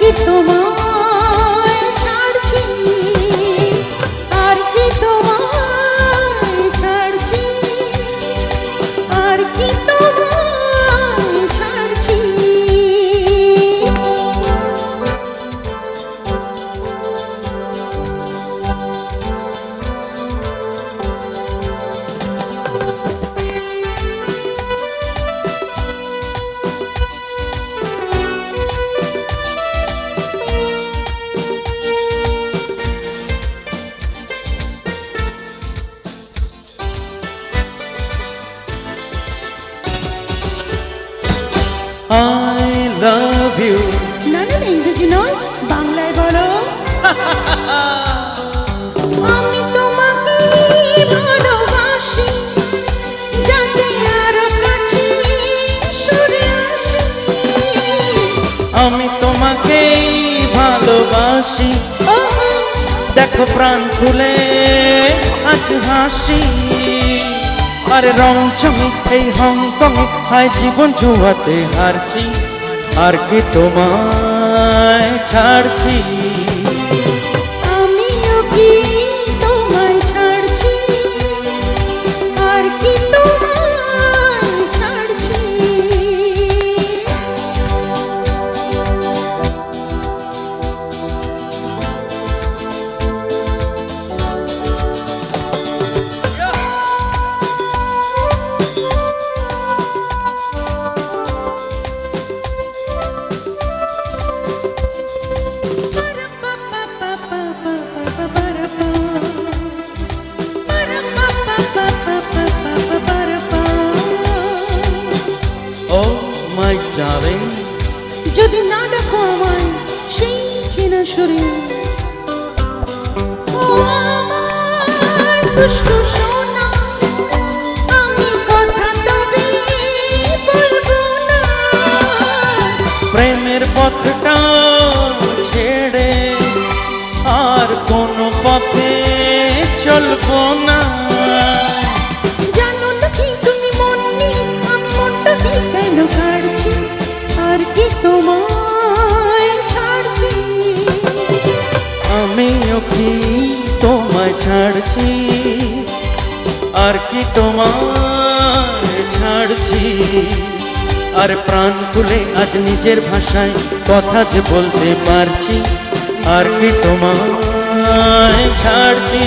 দেখি তোমার love you না না ইংরেজি নয় বাংলায় বলো। আমি তোমাকে ভালোবাসি যাতে আরও কাছে সরে আমি তোমাকেই ভালোবাসি। দেখো প্রাণ খুলে আজ হাসি। আরে রং চমে এই হংকং হায় জীবন জুয়াতে হারছি। আর কি তোমায় ছাড়ছি? ডার্লিং যদি না ডাকো আমায় সেই চেনা সুরে। ও সোনা আমি কথা তবে বলব না। প্রেমের পথটা ছেড়ে আর কোনো পথে চলবো না। ছাড়ছি। আর কি তোমার ছাড়ছি? আর প্রাণ খুলে আজ নিজের ভাষায় কথা যে বলতে পারছি। আর কি তোমায় ছাড়ছি?